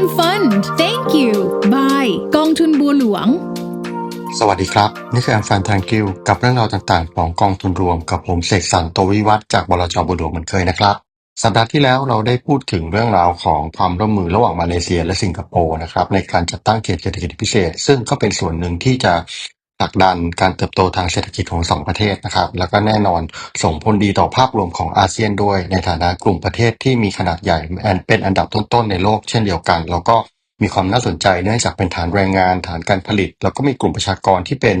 Prime Fund Thank you Bye กองทุนบัวหลวง สวัสดีครับ นี่คือแอมฟันทางกิวกับเรื่องราวต่างๆ ของกองทุนรวมกับผมเสกสรรโตวิวัฒจากบลจบัวหลวงเหมือนเคยนะครับ สัปดาห์ที่แล้วเราได้พูดถึงเรื่องราวของความร่วมมือระหว่างมาเลเซียและสิงคโปร์นะครับในการจัดตั้งเขตเศรษฐกิจพิเศษ ซึ่งก็เป็นส่วนหนึ่งที่จะ ผลักดันการเติบโตทางเศรษฐกิจของสองประเทศนะครับ แล้วก็แน่นอนส่งผลดีต่อภาพรวมของอาเซียนด้วย ในฐานะกลุ่มประเทศที่มีขนาดใหญ่เป็นอันดับต้นๆในโลกเช่นเดียวกัน แล้วก็มีความน่าสนใจเนื่องจากเป็นฐานแรงงานฐานการผลิต แล้วก็มีกลุ่มประชากรที่เป็น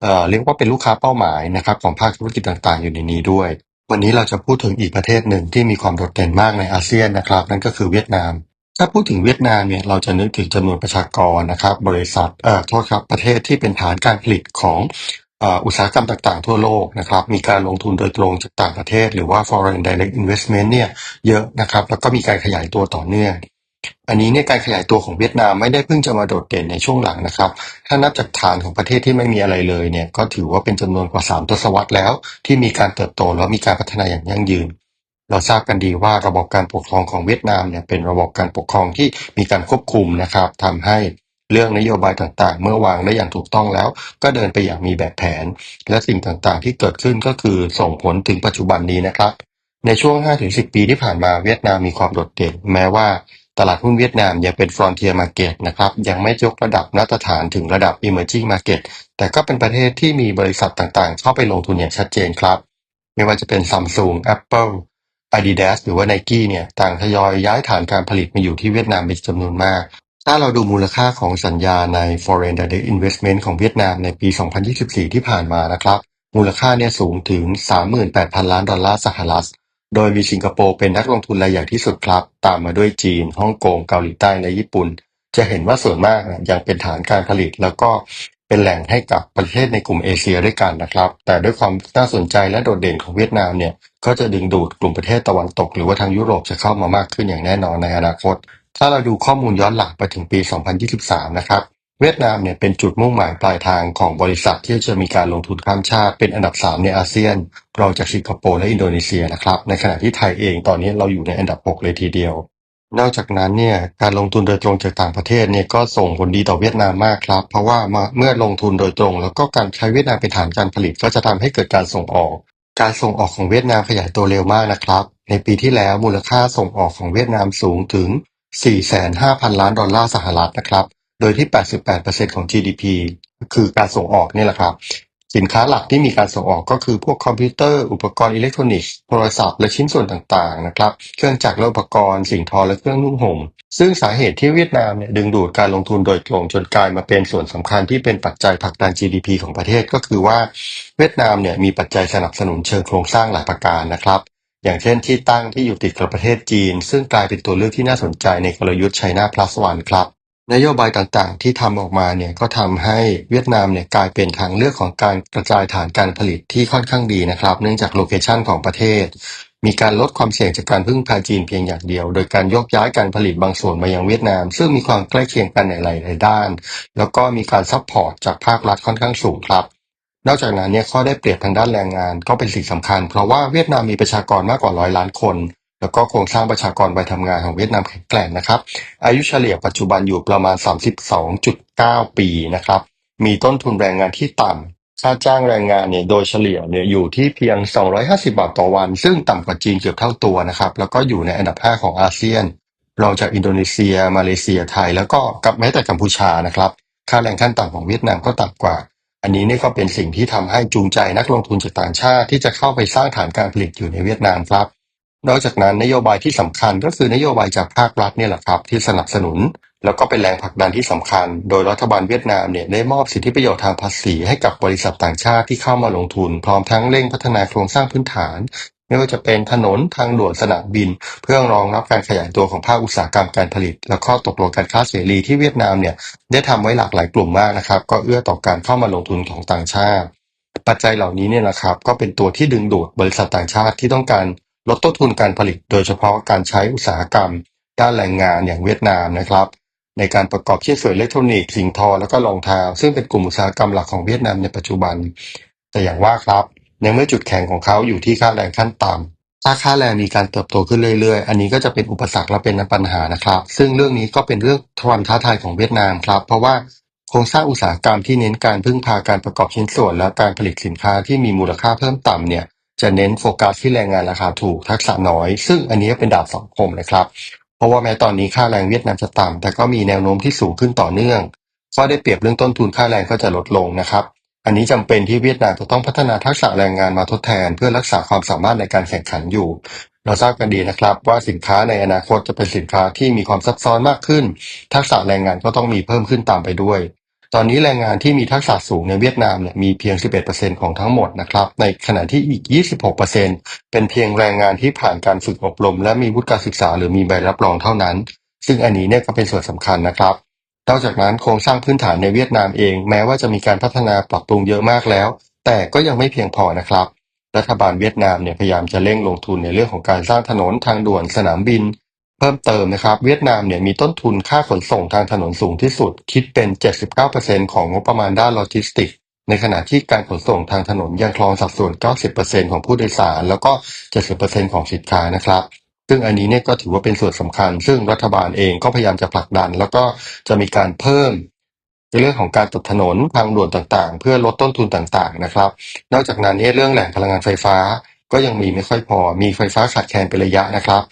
เอ่อเรียกว่าเป็นลูกค้าเป้าหมายนะครับของภาคธุรกิจต่างๆ อยู่ในนี้ด้วย วันนี้เราจะพูดถึงอีกประเทศหนึ่งที่มีความโดดเด่นมากในอาเซียนนะครับ นั่นก็คือเวียดนาม ถ้าพูดถึงเวียดนามเนี่ยเราจะนึกถึงจำนวนประชากรนะครับ บริษัทเอ่อโทษครับประเทศที่เป็นฐานการผลิตของเอ่ออุตสาหกรรมต่างๆ ทั่วโลกนะครับ มีการลงทุนโดยตรงจากต่างประเทศ หรือว่า foreign direct investment เนี่ยเยอะนะครับ แล้วก็มีการขยายตัวต่อเนื่อง อันนี้เนี่ยการขยายตัวของเวียดนามไม่ได้เพิ่งจะมาโดดเด่นในช่วงหลังนะครับ ถ้านับจากฐานของประเทศที่ไม่มีอะไรเลยเนี่ยก็ถือว่าเป็นจำนวนกว่า 3 ทศวรรษแล้ว ที่มีการเติบโตแล้วมีการพัฒนาอย่างยั่งยืน เราทราบกันดีว่าระบบการปกครองของเวียดนามเนี่ยเป็นระบบการปกครองที่มีการควบคุมนะครับทำให้เรื่องนโยบายต่างๆ เมื่อวางได้อย่างถูกต้องแล้ว ก็เดินไปอย่างมีแบบแผน และสิ่งต่างๆ ที่เกิดขึ้นก็คือส่งผลถึงปัจจุบันนี้นะครับ ในช่วง 5-10 ปีที่ผ่านมาเวียดนามมีความโดดเด่นแม้ว่าตลาดหุ้นเวียดนามยังเป็น frontier market นะครับยังไม่ยกระดับมาตรฐานถึงระดับ emerging market แต่ก็เป็นประเทศที่มีบริษัทต่างๆ เข้าไปลงทุนอย่างชัดเจนครับ ไม่ว่าจะเป็น Samsung Apple Adidas หรือว่า Nike เนี่ยต่างทยอยย้ายฐานการผลิตมาอยู่ที่เวียดนามเป็นจำนวนมาก ถ้าเราดูมูลค่าของสัญญาใน foreign direct investment ของเวียดนามในปี 2024 ที่ผ่านมานะครับ มูลค่าเนี่ยสูงถึง 38,000 ล้านดอลลาร์สหรัฐ โดยมีสิงคโปร์เป็นนักลงทุนรายใหญ่ที่สุดครับ ตามมาด้วยจีน ฮ่องกง เกาหลีใต้ และญี่ปุ่น จะเห็นว่าส่วนมากนะยังเป็นฐานการผลิตแล้วก็เป็นแหล่งให้กับประเทศในกลุ่มเอเชียด้วยกันนะครับ แต่ด้วยความน่าสนใจและโดดเด่นของเวียดนามเนี่ย ก็จะดึงดูดกลุ่มประเทศตะวันตก หรือว่าทางยุโรปจะเข้ามามากขึ้นอย่างแน่นอนในอนาคต ถ้าเราดูข้อมูลย้อนหลังไปถึงปี 2023 นะครับเวียดนามเนี่ยเป็นจุดมุ่งหมายปลายทางของบริษัทที่จะมีการลงทุนข้ามชาติเป็นอันดับ 3 ในอาเซียนรองจากสิงคโปร์และอินโดนีเซียนะครับในขณะที่ไทยเองตอนนี้เราอยู่ในอันดับ 6 เลยทีเดียว นอกจากนั้นเนี่ยการลงทุนโดยตรงจากต่างประเทศเนี่ยก็ส่งผลดีต่อเวียดนามมากครับ เพราะว่ามาเมื่อลงทุนโดยตรง แล้วก็การใช้เวียดนามเป็นฐานการผลิตก็จะทำให้เกิดการส่งออก การส่งออกของเวียดนามขยายตัวเร็วมากนะครับ ในปีที่แล้วมูลค่าส่งออกของเวียดนามสูงถึง 4,500 ล้านดอลลาร์สหรัฐนะครับ โดยที่ 88%ของ GDP คือการส่งออกนี่แหละครับ สินค้าหลักที่มีการส่งออกก็คือพวกคอมพิวเตอร์ อุปกรณ์อิเล็กทรอนิกส์ โทรศัพท์และชิ้นส่วนต่างๆนะครับ เครื่องจักรและอุปกรณ์ สิ่งทอและเครื่องนุ่งห่ม ซึ่งสาเหตุที่เวียดนามเนี่ยดึงดูดการลงทุนโดยตรงจนกลายมาเป็นส่วนสำคัญที่เป็นปัจจัยผลักดัน GDP ของประเทศก็คือว่าเวียดนามเนี่ยมีปัจจัยสนับสนุนเชิงโครงสร้างหลายประการนะครับอย่างเช่นที่ตั้งที่อยู่ติดกับประเทศจีน ซึ่งกลายเป็นตัวเลือกที่น่าสนใจในกลยุทธ์ China Plus One ครับ นโยบายต่าง ๆ ที่ทำออกมาเนี่ยก็ทำให้เวียดนามเนี่ยกลายเป็นทางเลือกของการกระจายฐานการผลิตที่ค่อนข้างดีนะครับ เนื่องจากโลเคชันของประเทศ มีการลดความเสี่ยงจากการพึ่งพาจีนเพียงอย่างเดียว โดยการยกย้ายการผลิตบางส่วนมายังเวียดนาม ซึ่งมีความใกล้เคียงกันในหลาย ๆ ด้าน แล้วก็มีการซัพพอร์ตจากภาครัฐค่อนข้างสูงครับนอกจากนั้นเนี่ยข้อได้เปรียบทางด้านแรงงานก็เป็นสิ่งสำคัญ เพราะว่าเวียดนามมีประชากรมากกว่าร้อยล้านคน แล้วก็โครงสร้างประชากรวัยทำงานของเวียดนามแข็งแกร่งนะครับ อายุเฉลี่ยปัจจุบันอยู่ประมาณ 32.9 ปีนะครับ มีต้นทุนแรงงานที่ต่ำค่าจ้างแรงงานเนี่ยโดยเฉลี่ยเนี่ยอยู่ที่เพียง 250 บาทต่อวัน ซึ่งต่ำกว่าจีนเกือบเท่าตัวนะครับ แล้วก็อยู่ในอันดับ 5 ของอาเซียน รองจากอินโดนีเซีย มาเลเซียไทย แล้วก็กับแม้แต่กัมพูชานะครับ ค่าแรงขั้นต่ำของเวียดนามก็ต่ำกว่าอันนี้นี่ก็เป็นสิ่งที่ทำให้จูงใจนักลงทุนจากต่างชาติที่จะเข้าไปสร้างฐานการผลิตอยู่ในเวียดนามครับ นอกจากนั้นนโยบายที่สำคัญก็คือนโยบายจากภาครัฐเนี่ยแหละครับที่สนับสนุน แล้วก็เป็นแรงผลักดันที่สำคัญ โดยรัฐบาลเวียดนามเนี่ยได้มอบสิทธิประโยชน์ทางภาษีให้กับบริษัทต่างชาติที่เข้ามาลงทุน พร้อมทั้งเร่งพัฒนาโครงสร้างพื้นฐาน ไม่ว่าจะเป็นถนนทางด่วนสนามบิน เพื่อรองรับการขยายตัวของภาคอุตสาหกรรมการผลิต และข้อตกลงการค้าเสรีที่เวียดนามเนี่ยได้ทำไว้หลากหลายกลุ่มมากนะครับ ก็เอื้อต่อการเข้ามาลงทุนของต่างชาติปัจจัยเหล่านี้เนี่ยนะครับก็เป็นตัวที่ดึงดูดบริษัทต่างชาติที่ต้องการ ลดต้นทุนการผลิต โดยเฉพาะการใช้อุตสาหกรรม ด้านแรงงานอย่างเวียดนามนะครับ ในการประกอบชิ้นส่วนอิเล็กทรอนิกส์สิ่งทอแล้วก็รองเท้าซึ่งเป็นกลุ่มอุตสาหกรรมหลักของเวียดนามในปัจจุบัน แต่อย่างว่าครับในเมื่อจุดแข็งของเขาอยู่ที่ค่าแรงขั้นต่ถ้าค่าแรงมีการเติบโตขึ้นเรื่อยๆ อันนี้ก็จะเป็นอุปสรรคและเป็นปัญหานะครับ ซึ่งเรื่องนี้ก็เป็นเรื่องความท้าทายของเวียดนามครับ เพราะว่าโครงสร้างอุตสาหกรรมที่เน้นการพึ่งพาการประกอบชิ้นส่วน และการผลิตสินค้าที่มีมูลค่าเพิ่มต่ำเนี่ย จะเน้นโฟกัสที่แรงงานราคาถูกทักษะน้อย ซึ่งอันนี้เป็นดาบสองคมนะครับ เพราะว่าแม้ตอนนี้ค่าแรงเวียดนามจะต่ำแต่ก็มีแนวโน้มที่สูงขึ้นต่อเนื่องข้อได้เปรียบเรื่องต้นทุนค่าแรงก็จะลดลงนะครับอันนี้จำเป็นที่เวียดนามจะต้องพัฒนาทักษะแรงงานมาทดแทน เพื่อรักษาความสามารถในการแข่งขันอยู่ เราทราบกันดีนะครับ ว่าสินค้าในอนาคตจะเป็นสินค้าที่มีความซับซ้อนมากขึ้น ทักษะแรงงานก็ต้องมีเพิ่มขึ้นตามไปด้วย ตอนนี้แรงงานที่มีทักษะสูงในเวียดนามเนี่ยมีเพียง 11%ของทั้งหมดนะครับ ในขณะที่อีก 26%เป็นเพียงแรงงานที่ผ่านการฝึกอบรม และมีวุฒิการศึกษาหรือมีใบรับรองเท่านั้น ซึ่งอันนี้เนี่ยก็เป็นส่วนสำคัญนะครับนอกจากนั้นโครงสร้างพื้นฐานในเวียดนามเอง แม้ว่าจะมีการพัฒนาปรับปรุงเยอะมากแล้ว แต่ก็ยังไม่เพียงพอนะครับ รัฐบาลเวียดนามเนี่ยพยายามจะเร่งลงทุนในเรื่องของการสร้างถนนทางด่วนสนามบิน พิ่มเติมนะครับ เวียดนามเนี่ยมีต้นทุนค่าขนส่งทางถนนสูงที่สุด คิดเป็น 79%ของงบประมาณด้านโลจิสติกส์ในขณะที่การขนส่งทางถนนยังครองสัดส่วน 90%ของผู้โดยสาร แล้วก็ 70%ของสินค้านะครับ ซึ่งอันนี้เนี่ยก็ถือว่าเป็นส่วนสำคัญ ซึ่งรัฐบาลเองก็พยายามจะผลักดัน แล้วก็จะมีการเพิ่มในเรื่องของการตัดถนนทางด่วนต่างๆ เพื่อลดต้นทุนต่างๆนะครับ นอกจากนั้นเนี่ยเรื่องแหล่งพลังงานไฟฟ้าก็ยังมีไม่ค่อยพอ มีไฟฟ้าขาดแคลนเป็นระยะนะครับ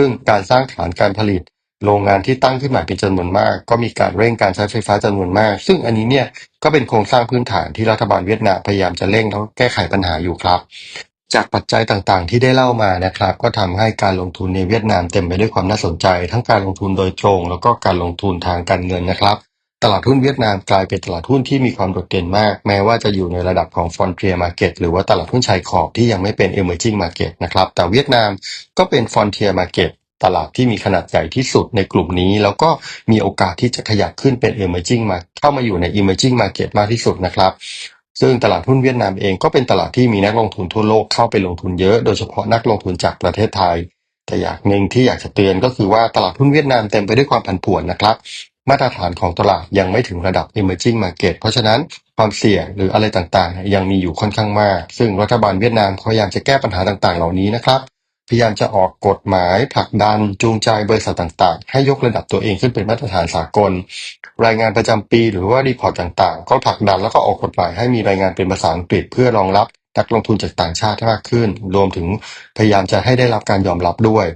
ซึ่งการสร้างฐานการผลิต โรงงานที่ตั้งขึ้นมาเป็นจำนวนมาก ก็มีการเร่งการใช้ไฟฟ้าจำนวนมาก ซึ่งอันนี้เนี่ยก็เป็นโครงสร้างพื้นฐานที่รัฐบาลเวียดนามพยายามจะเร่งแล้วแก้ไขปัญหาอยู่ครับจากปัจจัยต่างๆ ที่ได้เล่ามานะครับ ก็ทำให้การลงทุนในเวียดนามเต็มไปด้วยความน่าสนใจ ทั้งการลงทุนโดยตรง แล้วก็การลงทุนทางการเงินนะครับ ตลาดหุ้นเวียดนามกลายเป็นตลาดหุ้นที่มีความโดดเด่นมาก แม้ว่าจะอยู่ในระดับของ Frontier Market หรือว่าตลาดหุ้นชายขอบที่ยังไม่เป็น Emerging Market นะครับ แต่เวียดนามก็เป็น Frontier Market ตลาดที่มีขนาดใหญ่ที่สุดในกลุ่มนี้ แล้วก็มีโอกาสที่จะขยับขึ้นเป็น Emerging Market เข้ามาอยู่ใน Emerging Market มากที่สุดนะครับซึ่งตลาดหุ้นเวียดนามเองก็เป็นตลาดที่มีนักลงทุนทั่วโลกเข้าไปลงทุนเยอะ โดยเฉพาะนักลงทุนจากประเทศไทย แต่อย่างหนึ่งที่อยากจะเตือนก็คือว่าตลาดหุ้นเวียดนามเต็มไปด้วยความผันผวนนะครับ มาตรฐานของตลาดยังไม่ถึงระดับ emerging market เพราะฉะนั้นความเสี่ยงหรืออะไรต่างๆ ยังมีอยู่ค่อนข้างมาก ซึ่งรัฐบาลเวียดนามพยายามจะแก้ปัญหาต่างๆ เหล่านี้นะครับพยายามจะออกกฎหมายผลักดันจูงใจบริษัทต่างๆ ให้ยกระดับตัวเองขึ้นเป็นมาตรฐานสากล รายงานประจำปีหรือว่ารีพอร์ตต่างๆ ก็ผลักดันแล้วก็ออกกฎหมายให้มีรายงานเป็นภาษาอังกฤษเพื่อรองรับนักลงทุนจากต่างชาติมากขึ้น รวมถึงพยายามจะให้ได้รับการยอมรับด้วย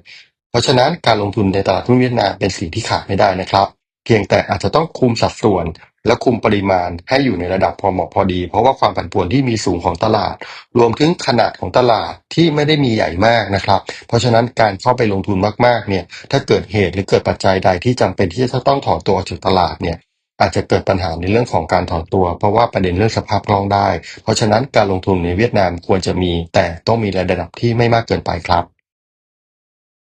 เพราะฉะนั้นการลงทุนในตลาดหุ้นเวียดนามเป็นสิ่งที่ขาดไม่ได้นะครับ เพียงแต่อาจจะต้องคุมสัดส่วน และคุมปริมาณให้อยู่ในระดับพอเหมาะพอดี เพราะว่าความผันผวนที่มีสูงของตลาด รวมถึงขนาดของตลาดที่ไม่ได้มีใหญ่มากนะครับ เพราะฉะนั้นการเข้าไปลงทุนมากๆเนี่ยถ้าเกิดเหตุหรือเกิดปัจจัยใดที่จำเป็นที่จะต้องถอนตัวออกจากตลาดเนี่ยอาจจะเกิดปัญหาในเรื่องของการถอนตัว เพราะว่าประเด็นเรื่องสภาพคล่องได้ เพราะฉะนั้นการลงทุนในเวียดนามควรจะมี แต่ต้องมีระดับที่ไม่มากเกินไปครับ